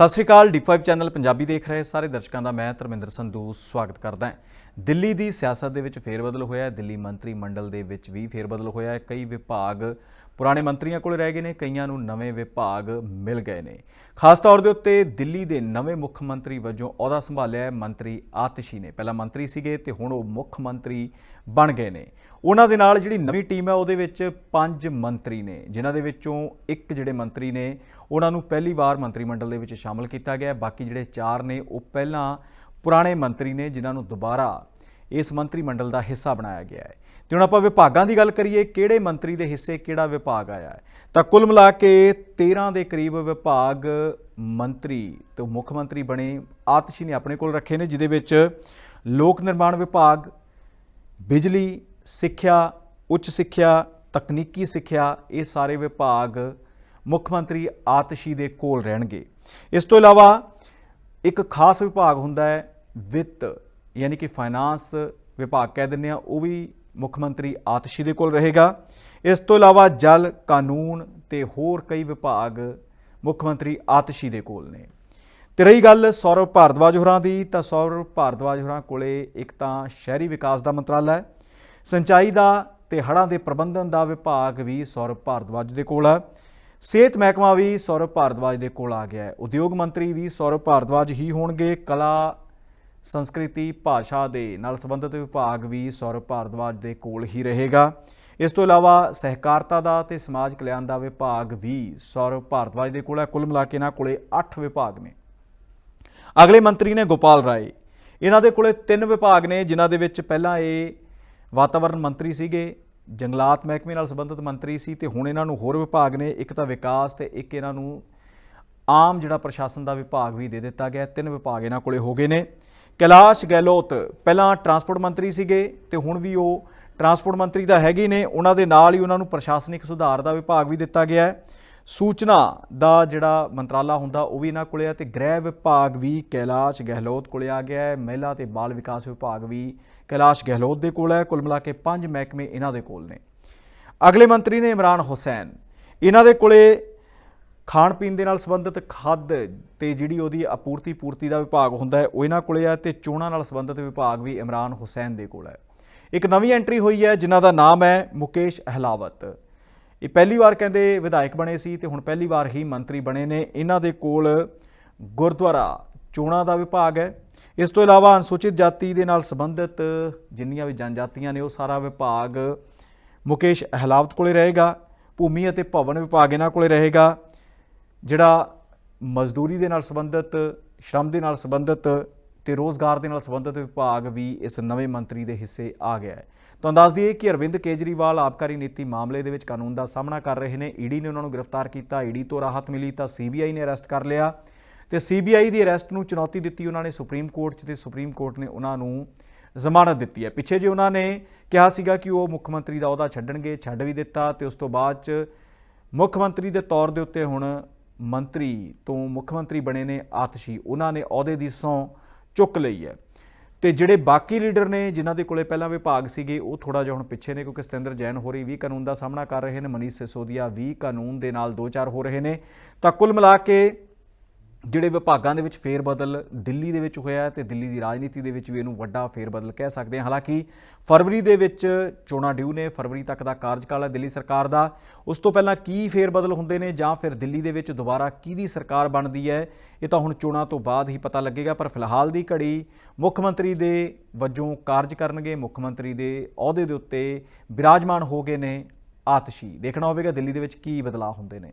ਸਤਿ ਸ਼੍ਰੀ ਅਕਾਲ ਡੀ5 ਚੈਨਲ ਪੰਜਾਬੀ ਦੇਖ ਰਹੇ ਸਾਰੇ ਦਰਸ਼ਕਾਂ ਦਾ ਮੈਂ ਧਰਮਿੰਦਰ ਸੰਧੂ, ਸਵਾਗਤ ਕਰਦਾ ਹਾਂ। ਦਿੱਲੀ ਦੀ ਸਿਆਸਤ ਦੇ ਵਿੱਚ ਫੇਰਬਦਲ ਹੋਇਆ ਹੈ। ਦਿੱਲੀ ਮੰਤਰੀ ਮੰਡਲ ਦੇ ਵਿੱਚ ਵੀ ਫੇਰਬਦਲ ਹੋਇਆ ਹੈ। ਕਈ ਵਿਭਾਗ ਪੁਰਾਣੇ ਮੰਤਰੀਆਂ ਕੋਲ ਰਹਿ ਗਏ ਨੇ, ਕਈਆਂ ਨੂੰ ਨਵੇਂ ਵਿਭਾਗ ਮਿਲ ਗਏ ਨੇ। ਖਾਸ ਤੌਰ ਦੇ ਉੱਤੇ ਦਿੱਲੀ ਦੇ ਨਵੇਂ ਮੁੱਖ ਮੰਤਰੀ ਵਜੋਂ ਅਹੁਦਾ ਸੰਭਾਲਿਆ ਹੈ ਮੰਤਰੀ ਆਤਿਸ਼ੀ ਨੇ। ਪਹਿਲਾਂ ਮੰਤਰੀ ਸੀਗੇ ਤੇ ਹੁਣ ਉਹ ਮੁੱਖ ਮੰਤਰੀ ਬਣ ਗਏ ਨੇ। ਉਹਨਾਂ ਦੇ ਨਾਲ ਜਿਹੜੀ ਨਵੀਂ ਟੀਮ ਹੈ, ਉਹਦੇ ਵਿੱਚ ਪੰਜ ਮੰਤਰੀ ਨੇ, ਜਿਨ੍ਹਾਂ ਦੇ ਵਿੱਚੋਂ ਇੱਕ ਜਿਹੜੇ ਮੰਤਰੀ ਨੇ, ਉਹਨਾਂ ਨੂੰ ਪਹਿਲੀ ਵਾਰ ਮੰਤਰੀ ਮੰਡਲ ਦੇ ਵਿੱਚ ਸ਼ਾਮਲ ਕੀਤਾ ਗਿਆ ਬਾਕੀ ਜਿਹੜੇ ਚਾਰ ਨੇ, ਉਹ ਪਹਿਲਾਂ ਪੁਰਾਣੇ ਮੰਤਰੀ ਨੇ ਜਿਨ੍ਹਾਂ ਨੂੰ ਦੁਬਾਰਾ ਇਸ ਮੰਤਰੀ ਮੰਡਲ ਦਾ ਹਿੱਸਾ ਬਣਾਇਆ ਗਿਆ ਹੈ। ਤੇ ਹੁਣ ਆਪਾਂ ਵਿਭਾਗਾਂ ਦੀ ਗੱਲ ਕਰੀਏ, ਕਿਹੜੇ ਮੰਤਰੀ ਦੇ ਹਿੱਸੇ ਕਿਹੜਾ ਵਿਭਾਗ ਆਇਆ ਹੈ? ਤਾਂ ਕੁੱਲ ਮਿਲਾ ਕੇ 13 ਦੇ ਕਰੀਬ ਵਿਭਾਗ ਮੰਤਰੀ ਤੇ ਮੁੱਖ ਮੰਤਰੀ ਬਣੇ। ਆਤਸ਼ੀ ਨੇ ਆਪਣੇ ਕੋਲ ਰੱਖੇ ਨੇ, ਜਿਹਦੇ ਵਿੱਚ ਲੋਕ ਨਿਰਮਾਣ ਵਿਭਾਗ, ਬਿਜਲੀ ਸਿੱਖਿਆ, ਉੱਚ ਸਿੱਖਿਆ, ਤਕਨੀਕੀ ਸਿੱਖਿਆ, ਇਹ ਸਾਰੇ ਵਿਭਾਗ ਮੁੱਖ ਮੰਤਰੀ ਆਤਸ਼ੀ ਦੇ ਕੋਲ ਰਹਿਣਗੇ। ਇਸ ਤੋਂ ਇਲਾਵਾ ਇੱਕ ਖਾਸ ਵਿਭਾਗ ਹੁੰਦਾ ਹੈ ਵਿੱਤ, ਯਾਨੀ ਕਿ ਫਾਈਨਾਂਸ ਵਿਭਾਗ ਕਹਿ ਦਿੰਦੇ ਆ ਉਹ ਵੀ ਮੁੱਖ ਮੰਤਰੀ ਆਤਸ਼ੀ ਦੇ ਕੋਲ ਰਹੇਗਾ। ਇਸ ਤੋਂ ਇਲਾਵਾ ਜਲ, ਕਾਨੂੰਨ ਤੇ ਹੋਰ ਕਈ ਵਿਭਾਗ ਮੁੱਖ ਮੰਤਰੀ ਆਤਸ਼ੀ ਦੇ ਕੋਲ ਨੇ। ਤੇ ਰਹੀ ਗੱਲ ਸੌਰਵ ਭਾਰਦਵਾਜ ਹੋਰਾਂ ਦੀ, ਤਾਂ ਸੌਰਵ ਭਾਰਦਵਾਜ ਹੋਰਾਂ ਕੋਲੇ ਇੱਕ ਤਾਂ ਸ਼ਹਿਰੀ ਵਿਕਾਸ ਦਾ ਮੰਤਰਾਲਾ ਹੈ। ਸਿੰਚਾਈ ਦਾ ਤੇ ਹੜ੍ਹਾਂ ਦੇ ਪ੍ਰਬੰਧਨ ਦਾ ਵਿਭਾਗ ਵੀ ਸੌਰਵ ਭਾਰਦਵਾਜ ਦੇ ਕੋਲ ਹੈ ਸਿਹਤ ਮਹਿਕਮਾ ਵੀ ਸੌਰਵ ਭਾਰਦਵਾਜ ਦੇ ਕੋਲ ਆ ਗਿਆ ਹੈ। ਉਦਯੋਗ ਮੰਤਰੀ ਵੀ ਸੌਰਵ ਭਾਰਦਵਾਜ ਹੀ ਹੋਣਗੇ। ਕਲਾ ਸੰਸਕ੍ਰਿਤੀ ਭਾਸ਼ਾ ਦੇ ਨਾਲ ਸੰਬੰਧਿਤ ਵਿਭਾਗ ਵੀ ਸੌਰਵ ਭਾਰਦਵਾਜ ਦੇ ਕੋਲ ਹੀ ਰਹੇਗਾ। ਇਸ ਤੋਂ ਇਲਾਵਾ ਸਹਿਕਾਰਤਾ ਦਾ ਤੇ ਸਮਾਜ ਕਲਿਆਣ ਦਾ ਵਿਭਾਗ ਵੀ ਸੌਰਵ ਭਾਰਦਵਾਜ ਦੇ ਕੋਲ ਹੈ। ਕੁੱਲ ਮਿਲਾ ਕੇ ਇਹਨਾਂ ਕੋਲੇ 8 ਵਿਭਾਗ ਨੇ। ਅਗਲੇ ਮੰਤਰੀ ਨੇ ਗੋਪਾਲ ਰਾਏ। ਇਹਨਾਂ ਦੇ ਕੋਲੇ ਤਿੰਨ ਵਿਭਾਗ ਨੇ, ਜਿਨ੍ਹਾਂ ਦੇ ਵਿੱਚ ਪਹਿਲਾਂ ਇਹ ਵਾਤਾਵਰਣ ਮੰਤਰੀ ਸੀਗੇ, ਜੰਗਲਾਤ ਮਹਿਕਮੇ ਨਾਲ ਸੰਬੰਧਿਤ ਮੰਤਰੀ ਸੀ ਤੇ ਹੁਣ ਇਹਨਾਂ ਨੂੰ ਹੋਰ ਵਿਭਾਗ ਨੇ, ਇੱਕ ਤਾਂ ਵਿਕਾਸ ਤੇ ਇੱਕ ਇਹਨਾਂ ਨੂੰ ਆਮ ਜਿਹੜਾ ਪ੍ਰਸ਼ਾਸਨ ਦਾ ਵਿਭਾਗ ਵੀ ਦੇ ਦਿੱਤਾ ਗਿਆ। ਤਿੰਨ ਵਿਭਾਗ ਇਹਨਾਂ ਕੋਲੇ ਹੋ ਗਏ ਨੇ। ਕੈਲਾਸ਼ ਗਹਿਲੋਤ ਪਹਿਲਾਂ ਟਰਾਂਸਪੋਰਟ ਮੰਤਰੀ ਸੀਗੇ ਤੇ ਹੁਣ ਵੀ ਉਹ ਟਰਾਂਸਪੋਰਟ ਮੰਤਰੀ ਤਾਂ ਹੈਗੇ ਨੇ। ਉਹਨਾਂ ਦੇ ਨਾਲ ਹੀ ਉਹਨਾਂ ਨੂੰ ਪ੍ਰਸ਼ਾਸਨਿਕ ਸੁਧਾਰ ਦਾ ਵਿਭਾਗ ਵੀ ਦਿੱਤਾ ਗਿਆ ਹੈ। ਸੂਚਨਾ ਦਾ ਜਿਹੜਾ ਮੰਤਰਾਲਾ ਹੁੰਦਾ, ਉਹ ਵੀ ਇਹਨਾਂ ਕੋਲੇ ਆ ਤੇ ਗ੍ਰਹਿ ਵਿਭਾਗ ਵੀ ਕੈਲਾਸ਼ ਗਹਿਲੋਤ ਕੋਲੇ ਆ ਗਿਆ ਹੈ। ਮਹਿਲਾ ਤੇ ਬਾਲ ਵਿਕਾਸ ਵਿਭਾਗ ਵੀ ਕੈਲਾਸ਼ ਗਹਿਲੋਤ ਦੇ ਕੋਲ ਹੈ। ਕੁੱਲ ਮਿਲਾ ਕੇ ਪੰਜ ਮਹਿਕਮੇ ਇਹਨਾਂ ਦੇ ਕੋਲ ਨੇ। ਅਗਲੇ ਮੰਤਰੀ ਨੇ ਇਮਰਾਨ ਹੁਸੈਨ। ਇਹਨਾਂ ਦੇ ਕੋਲੇ ਖਾਣ ਪੀਣ ਦੇ ਨਾਲ ਸੰਬੰਧਿਤ ਖਾਦ ਤੇ ਜਿਹੜੀ ਉਹਦੀ ਆਪੂਰਤੀ ਪੂਰਤੀ ਦਾ ਵਿਭਾਗ ਹੁੰਦਾ ਹੈ, ਉਹ ਇਹਨਾਂ ਕੋਲੇ ਆ ਤੇ ਚੋਣਾਂ ਨਾਲ ਸੰਬੰਧਿਤ ਵਿਭਾਗ ਵੀ ਇਮਰਾਨ ਹੁਸੈਨ ਦੇ ਕੋਲ ਹੈ। ਇੱਕ ਨਵੀਂ ਐਂਟਰੀ ਹੋਈ ਹੈ, ਜਿਨ੍ਹਾਂ ਦਾ ਨਾਮ ਹੈ ਮੁਕੇਸ਼ ਅਹਲਾਵਤ। ਇਹ ਪਹਿਲੀ ਵਾਰ ਕਹਿੰਦੇ ਵਿਧਾਇਕ ਬਣੇ ਸੀ ਤੇ ਹੁਣ ਪਹਿਲੀ ਵਾਰ ਹੀ ਮੰਤਰੀ ਬਣੇ ਨੇ। ਇਹਨਾਂ ਦੇ ਕੋਲ ਗੁਰਦੁਆਰਾ ਚੋਣਾਂ ਦਾ ਵਿਭਾਗ ਹੈ। ਇਸ ਤੋਂ ਇਲਾਵਾ ਅਨੁਸੂਚਿਤ ਜਾਤੀ ਦੇ ਨਾਲ ਸੰਬੰਧਿਤ ਜਿੰਨੀਆਂ ਵੀ ਜਨਜਾਤੀਆਂ ਨੇ, ਉਹ ਸਾਰਾ ਵਿਭਾਗ ਮੁਕੇਸ਼ ਅਹਲਾਵਤ ਕੋਲੇ ਰਹੇਗਾ। ਭੂਮੀ ਅਤੇ ਭਵਨ ਵਿਭਾਗ ਇਹਨਾਂ ਕੋਲੇ ਰਹੇਗਾ। ਜਿਹੜਾ ਮਜ਼ਦੂਰੀ ਦੇ ਨਾਲ ਸੰਬੰਧਿਤ, ਸ਼ਰਮ ਦੇ ਨਾਲ ਸੰਬੰਧਿਤ ਤੇ ਰੋਜ਼ਗਾਰ ਦੇ ਨਾਲ ਸੰਬੰਧਿਤ ਵਿਭਾਗ ਵੀ ਇਸ ਨਵੇਂ ਮੰਤਰੀ ਦੇ ਹਿੱਸੇ ਆ ਗਿਆ ਹੈ। ਤੁਹਾਨੂੰ ਦੱਸ ਦਈਏ ਕਿ ਅਰਵਿੰਦ ਕੇਜਰੀਵਾਲ ਆਬਕਾਰੀ ਨੀਤੀ ਮਾਮਲੇ ਦੇ ਵਿੱਚ ਕਾਨੂੰਨ ਦਾ ਸਾਹਮਣਾ ਕਰ ਰਹੇ ਨੇ। ਈਡੀ ਨੇ ਉਹਨਾਂ ਨੂੰ ਗ੍ਰਿਫਤਾਰ ਕੀਤਾ, ਈਡੀ ਤੋਂ ਰਾਹਤ ਮਿਲੀ ਤਾਂ ਸੀਬੀਆਈ ਨੇ ਅਰੈਸਟ ਕਰ ਲਿਆ ਤੇ ਸੀਬੀਆਈ ਦੀ ਅਰੈਸਟ ਨੂੰ ਚੁਣੌਤੀ ਦਿੱਤੀ ਉਹਨਾਂ ਨੇ ਸੁਪਰੀਮ ਕੋਰਟ 'ਚ ਤੇ ਸੁਪਰੀਮ ਕੋਰਟ ਨੇ ਉਹਨਾਂ ਨੂੰ ਜ਼ਮਾਨਤ ਦਿੱਤੀ ਹੈ। ਪਿੱਛੇ ਜੇ ਉਹਨਾਂ ਨੇ ਕਿਹਾ ਸੀਗਾ ਕਿ ਉਹ ਮੁੱਖ ਮੰਤਰੀ ਦਾ ਅਹੁਦਾ ਛੱਡਣਗੇ, ਛੱਡ ਵੀ ਦਿੱਤਾ ਤੇ ਉਸ ਤੋਂ ਬਾਅਦ 'ਚ ਮੁੱਖ ਮੰਤਰੀ ਦੇ ਤੌਰ ਦੇ ਉੱਤੇ ਹੁਣ ਮੰਤਰੀ ਤੋਂ ਮੁੱਖ ਮੰਤਰੀ ਬਣੇ ਨੇ ਆਤਸ਼ੀ, ਉਹਨਾਂ ਨੇ ਅਹੁਦੇ ਦੀ ਸਹੁੰ ਚੁੱਕ ਲਈ ਹੈ। ਤੇ ਜਿਹੜੇ ਬਾਕੀ ਲੀਡਰ ਨੇ, ਜਿਨ੍ਹਾਂ ਦੇ ਕੋਲੇ ਪਹਿਲਾਂ ਵਿਭਾਗ ਸੀਗੇ, ਉਹ ਥੋੜਾ ਜਿਹਾ ਹੁਣ ਪਿੱਛੇ ਨੇ, ਕਿਉਂਕਿ ਸਤਿੰਦਰ ਜੈਨ ਹੋਰੀ ਵੀ ਕਾਨੂੰਨ ਦਾ ਸਾਹਮਣਾ ਕਰ ਰਹੇ ਨੇ, ਮਨੀਸ਼ ਸਿਸੋਦੀਆ ਵੀ ਕਾਨੂੰਨ ਦੇ ਨਾਲ ਦੋ ਚਾਰ ਹੋ ਰਹੇ ਨੇ। ਤਾਂ ਕੁੱਲ ਮਿਲਾ ਕੇ ਜਿਹੜੇ ਵਿਭਾਗਾਂ ਦੇ ਵਿੱਚ ਫੇਰ ਬਦਲ ਦਿੱਲੀ ਦੇ ਵਿੱਚ ਹੋਇਆ ਹੈ ਤੇ ਦਿੱਲੀ ਦੀ ਰਾਜਨੀਤੀ ਦੇ ਵਿੱਚ ਵੀ ਇਹਨੂੰ ਵੱਡਾ ਫੇਰ ਬਦਲ ਕਹਿ ਸਕਦੇ ਹਾਂ। ਹਾਲਾਂਕਿ ਫਰਵਰੀ ਦੇ ਵਿੱਚ ਚੋਣਾਂ ਡਿਊ ਨੇ, ਫਰਵਰੀ ਤੱਕ ਦਾ ਕਾਰਜਕਾਲ ਹੈ ਦਿੱਲੀ ਸਰਕਾਰ ਦਾ। ਉਸ ਤੋਂ ਪਹਿਲਾਂ ਕੀ ਫੇਰ ਬਦਲ ਹੁੰਦੇ ਨੇ ਜਾਂ ਫਿਰ ਦਿੱਲੀ ਦੇ ਵਿੱਚ ਦੁਬਾਰਾ ਕਿਹਦੀ ਸਰਕਾਰ ਬਣਦੀ ਹੈ, ਇਹ ਤਾਂ ਹੁਣ ਚੋਣਾਂ ਤੋਂ ਬਾਅਦ ਹੀ ਪਤਾ ਲੱਗੇਗਾ, ਪਰ ਫਿਲਹਾਲ ਦੀ ਘੜੀ ਮੁੱਖ ਮੰਤਰੀ ਦੇ ਵਜੋਂ ਕਾਰਜ ਕਰਨਗੇ, ਮੁੱਖ ਮੰਤਰੀ ਦੇ ਅਹੁਦੇ ਦੇ ਉੱਤੇ ਬਿਰਾਜਮਾਨ ਹੋ ਗਏ ਨੇ ਆਤਸ਼ੀ। ਦੇਖਣਾ ਹੋਵੇਗਾ ਦਿੱਲੀ ਦੇ ਵਿੱਚ ਕੀ ਬਦਲਾਅ ਹੁੰਦੇ ਨੇ।